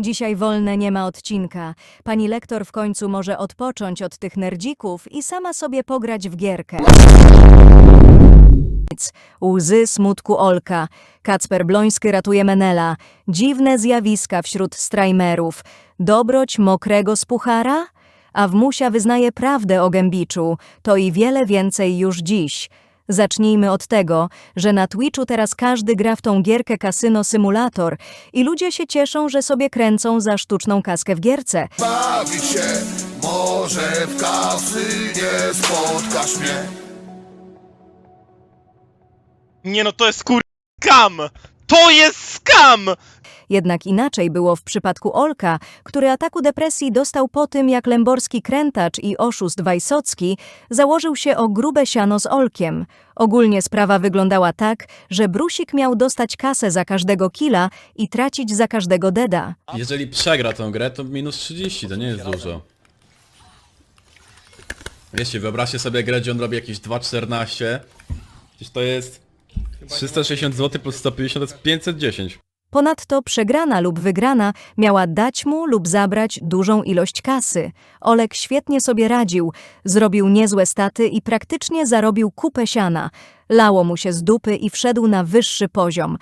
Dzisiaj wolne nie ma odcinka. Pani lektor w końcu może odpocząć od tych nerdzików i sama sobie pograć w gierkę. Łzy smutku Olka. Kacper Bloński ratuje Menela. Dziwne zjawiska wśród strajmerów. Dobroć mokrego z puchara? A Wmusia wyznaje prawdę o Gębiczu. To i wiele więcej już dziś. Zacznijmy od tego, że na Twitchu teraz każdy gra w tą gierkę kasyno symulator i ludzie się cieszą, że sobie kręcą za sztuczną kaskę w gierce. bawić się Może w kasynie spotkasz mnie Nie no, to jest kur... skam! To jest skam! Jednak inaczej było w przypadku Olka, który ataku depresji dostał po tym, jak lęborski krętacz i oszust Wajsocki założył się o grube siano z Olkiem. Ogólnie sprawa wyglądała tak, że Brusik miał dostać kasę za każdego killa i tracić za każdego deda. Jeżeli przegra tą grę, to minus 30, to nie jest dużo. Wiecie, wyobraźcie sobie grę, gdzie on robi jakieś 2,14. Przecież to jest 360 zł plus 150 to jest 510. Ponadto przegrana lub wygrana miała dać mu lub zabrać dużą ilość kasy. Olek świetnie sobie radził, zrobił niezłe staty i praktycznie zarobił kupę siana. Lało mu się z dupy i wszedł na wyższy poziom.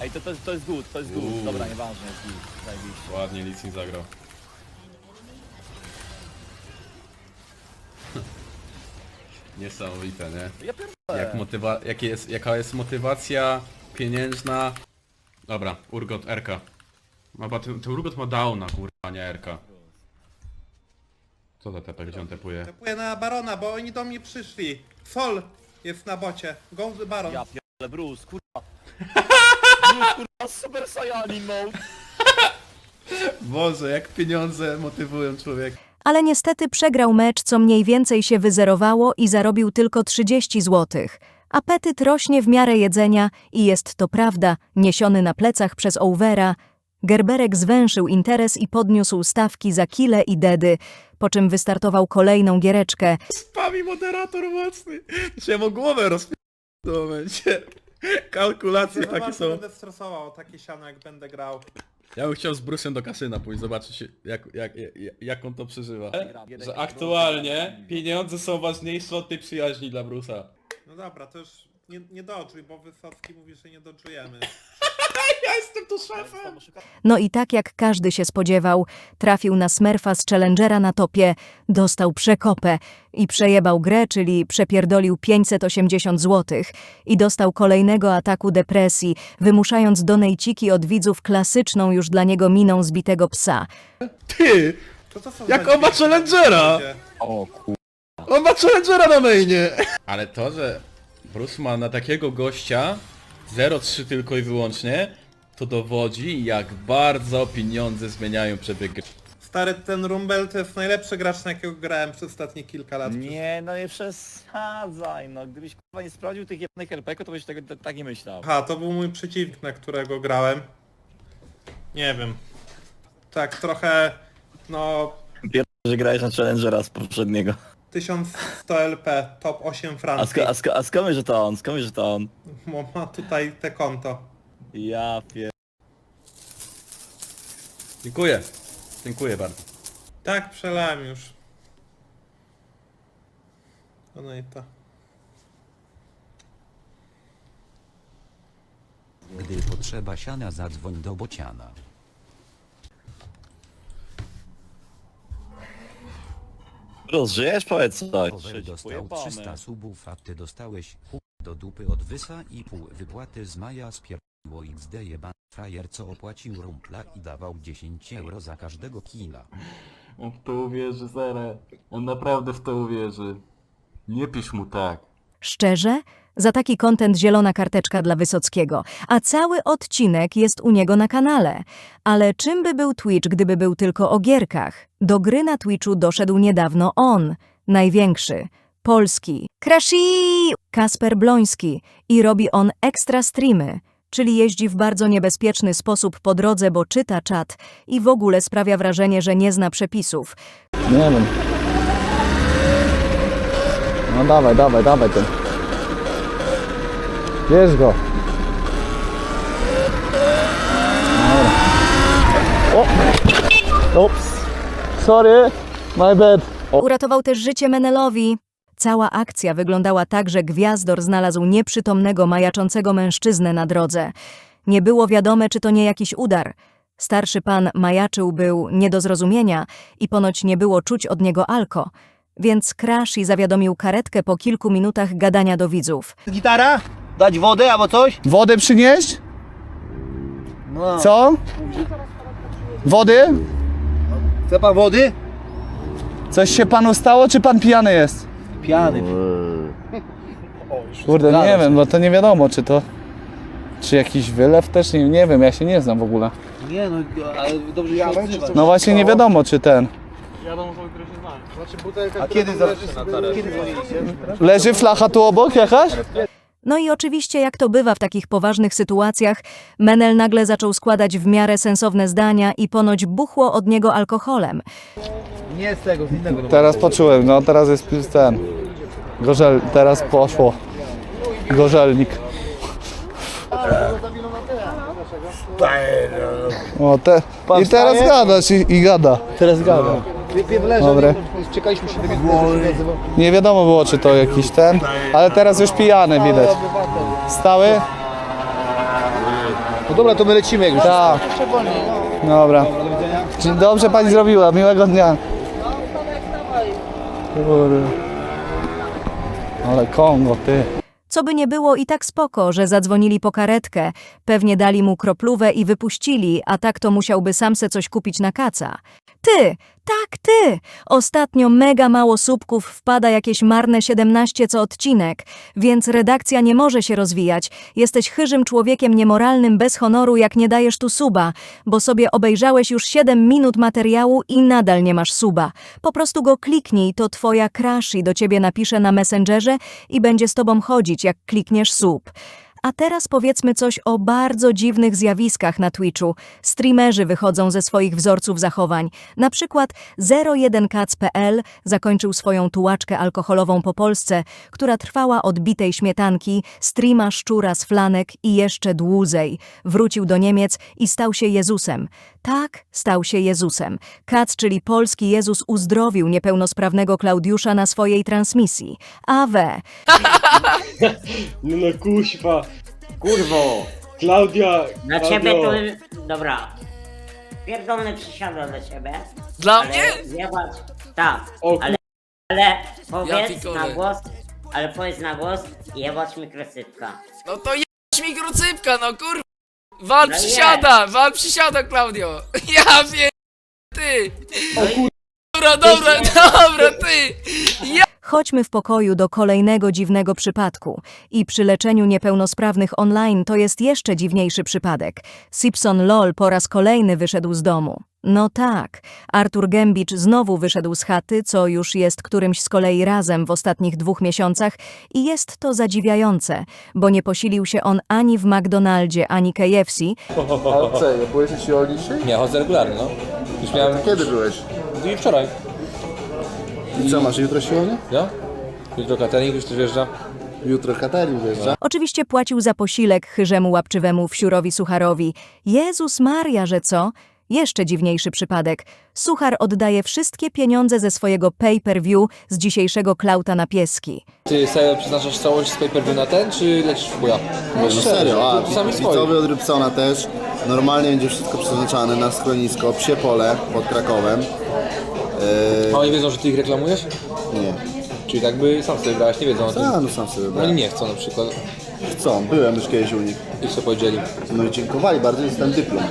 Ej, to, to, to jest good, to jest good. Uuu. Dobra, nieważne, jest good. Zajebiście. Ładnie Licin zagrał. Niesamowite, nie? Ja pierdolę. Jak motywa jakie jest, jaka jest motywacja pieniężna? Dobra, Urgot RK. Ma, ba- ten, ten Urgot ma downa, kurwa, nie RK. Co za tepa, gdzie on tepuje? Tepuję na Barona, bo oni do mnie przyszli. Sol jest na bocie. Go Baron. Ja pierdolę, Bruce, kurwa. Bruce, kurwa, super saiyanin mode. Boże, jak pieniądze motywują człowieka. Ale niestety przegrał mecz, co mniej więcej się wyzerowało i zarobił tylko 30 zł. Apetyt rośnie w miarę jedzenia i jest to prawda, niesiony na plecach przez Overa. Gerberek zwęszył interes i podniósł stawki za kile i dedy, po czym wystartował kolejną giereczkę. Spami moderator mocny. Się mu głowę rozpi... w tym momencie. Kalkulacje Chyba takie się są. będę stresował o takie siano jak będę grał. Ja bym chciał z Brusem do kasyna pójść, zobaczyć jak, jak, jak, jak on to przeżywa. Że aktualnie pieniądze są ważniejsze od tej przyjaźni dla Brusa. No dobra, to już nie, nie dodżuj, bo Wysocki mówi, że nie dodżujemy. Ja jestem tu szefem! No i tak jak każdy się spodziewał, trafił na Smurfa z Challengera na topie, dostał przekopę i przejebał grę, czyli przepierdolił 580 zł i dostał kolejnego ataku depresji, wymuszając donejciki od widzów klasyczną już dla niego miną zbitego psa. Ty! To to są Jak za on ma dźwięki, Challengera! O kur... On ma Challengera na mainie! Ale to, że Bruce ma na takiego gościa 0,3 tylko i wyłącznie, to dowodzi jak bardzo pieniądze zmieniają przebieg gry. Stary, ten Rumble to jest najlepszy gracz, na jakiego grałem przez ostatnie kilka lat. Nie, no nie przesadzaj, no. Gdybyś kurwa nie sprawdził tych jednych RP, to byś tego t- tak nie myślał. Aha, to był mój przeciwnik, na którego grałem. Nie wiem. Tak, trochę... No... Pierwszy, że grałeś na Challengera z poprzedniego. 1100 LP, top 8 A, Francji. sk a, sk a skąd wiesz, że to on? Skąd wiesz, że to on? Bo ma tutaj te konto. Ja pier... Dziękuję. Dziękuję bardzo. Tak, przelałem już. No i to. Gdy potrzeba siana zadzwoń do bociana. Bruce, żyjesz? Powiedz coś. Over dostał Pojebane. 300 subów, a ty dostałeś do dupy od Wysa i pół wypłaty z Maja spierdło XD jeban frajer co opłacił rumpla i dawał 10 euro za każdego killa. On w to uwierzy, Zere. On naprawdę w to uwierzy. Nie pisz mu tak. Szczerze? Za taki kontent zielona karteczka dla Wysockiego, a cały odcinek jest u niego na kanale. Ale czym by był Twitch, gdyby był tylko o gierkach? Do gry na Twitchu doszedł niedawno on, największy, polski, Krashi! Kasper Bloński i robi on ekstra streamy, czyli jeździ w bardzo niebezpieczny sposób po drodze, bo czyta czat i w ogóle sprawia wrażenie, że nie zna przepisów. Nie wiem. No dawaj, dawaj, dawaj ten. Bierz go. Dobra. Ups. Sorry. My bad. Uratował też życie Menelowi. Cała akcja wyglądała tak, że Gwiazdor znalazł nieprzytomnego, majaczącego mężczyznę na drodze. Nie było wiadome, czy to nie jakiś udar. Starszy pan majaczył był nie do zrozumienia i ponoć nie było czuć od niego alko. Więc Krashi zawiadomił karetkę po kilku minutach gadania do widzów. Gitara? Dać wodę albo coś? Wodę przynieść? No. Co? Wody? Chce pan wody? Coś się panu stało, czy pan pijany jest? Pijany. Kurde, nie wiem, bo to nie wiadomo, czy to... Czy jakiś wylew też? Nie, nie wiem, ja się nie znam w ogóle. Nie no, ale dobrze się odzywa. No właśnie nie wiadomo, czy ten... A kiedy zaczyna Kiedy dzwoniliście? Leży flacha tu obok jakaś? No i oczywiście, jak to bywa w takich poważnych sytuacjach, Menel nagle zaczął składać w miarę sensowne zdania i ponoć buchło od niego alkoholem. Nie z tego, z innego. Teraz poczułem, no teraz jest ten... Gorzel, teraz poszło. Gorzelnik. O, te, I teraz gadasz i, i gada. Teraz gada. Dobre. Czekaliśmy się do Nie wiadomo było, czy to jakiś ten, ale teraz już pijany widać. Stały? No dobra, to my lecimy jak już. Tak. Dobra. Dzień Dobrze pani zrobiła, miłego dnia. Kurde. Ale Kongo, ty. Co by nie było i tak spoko, że zadzwonili po karetkę, pewnie dali mu kroplówę i wypuścili, a tak to musiałby sam se coś kupić na kaca. Ty, tak ty! Ostatnio mega mało słupków wpada jakieś marne 17 co odcinek, więc redakcja nie może się rozwijać. Jesteś chyżym człowiekiem niemoralnym bez honoru, jak nie dajesz tu suba, bo sobie obejrzałeś już 7 minut materiału i nadal nie masz suba. Po prostu go kliknij, to twoja crush do ciebie napisze na Messengerze i będzie z tobą chodzić, jak klikniesz sub. A teraz powiedzmy coś o bardzo dziwnych zjawiskach na Twitchu. Streamerzy wychodzą ze swoich wzorców zachowań. Na przykład 01kac.pl zakończył swoją tułaczkę alkoholową po Polsce, która trwała od bitej śmietanki, streama szczura z flanek i jeszcze dłużej. Wrócił do Niemiec i stał się Jezusem. Tak, stał się Jezusem. Kac, czyli polski Jezus, uzdrowił niepełnosprawnego Klaudiusza na swojej transmisji. Awe, No no kuźwa, Kurwo! Klaudia, Na ciebie to... Dobra. Pierdolny przysiada dla ciebie. Dla Ale zjebać... Tak, O ale, ale powiedz na głos, ale powiedz na głos jebać mikrosypka. No to jebać mi krucypka, no kur... Wal No przysiada, wal przysiada, Klaudio. Ja wiem, ty. No i Dobra, dobra, dobra, ty. Chodźmy w pokoju do kolejnego dziwnego przypadku. I przy leczeniu niepełnosprawnych online to jest jeszcze dziwniejszy przypadek. Sipson LOL po raz kolejny wyszedł z domu. No tak, Artur Gębicz znowu wyszedł z chaty, co już jest którymś z kolei razem w ostatnich dwóch miesiącach i jest to zadziwiające, bo nie posilił się on ani w McDonaldzie, ani KFC, A co, byłeś siłowni dzisiaj? Nie, chodzę regularnie, no. Już miałem... Kiedy byłeś? I wczoraj. I co, masz jutro siłownię? Ja? Jutro catering już tu wjeżdża. Jutro catering wjeżdża. Oczywiście płacił za posiłek chyżemu łapczywemu wsiurowi Sucharowi. Jezus Maria, że co? Jeszcze dziwniejszy przypadek. Suchar oddaje wszystkie pieniądze ze swojego pay-per-view z dzisiejszego klauta na pieski. Ty serio przeznaczasz całość z pay-per-view na ten, czy lecisz w chuja? No serio, a To sami widzowie od Rybsona też. Normalnie będzie wszystko przeznaczane na schronisko Psie Pole pod Krakowem. A oni wiedzą, że ty ich reklamujesz? Nie. Czyli tak by sam sobie grałeś, nie wiedzą o tym. A, no sam sobie Oni brałem. nie chcą na przykład. Chcą, byłem już kiedyś u nich. I co powiedzieli? No i dziękowali bardzo, dostałem dyplom.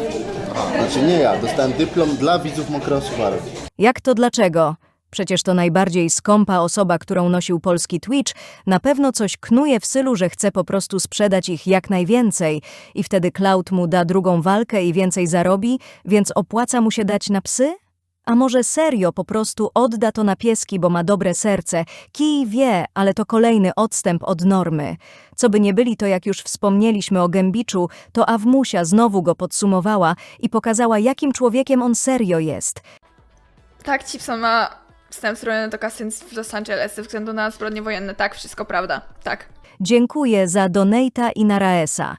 Znaczy nie ja, dostałem dyplom dla widzów Mokrego Sucharu. Jak to dlaczego? Przecież to najbardziej skąpa osoba, którą nosił polski Twitch, na pewno coś knuje w stylu, że chce po prostu sprzedać ich jak najwięcej i wtedy Cloud mu da drugą walkę i więcej zarobi, więc opłaca mu się dać na psy? A może serio po prostu odda to na pieski, bo ma dobre serce? Kij wie, ale to kolejny odstęp od normy. Co by nie byli, to jak już wspomnieliśmy o Gębiczu, to Awmusia znowu go podsumowała i pokazała, jakim człowiekiem on serio jest. Tak, Chipson ma wstęp strony do kasyn w Los Angeles ze względu na zbrodnie wojenne. Tak, wszystko prawda. Tak. Dziękuję za donata i na Raesa.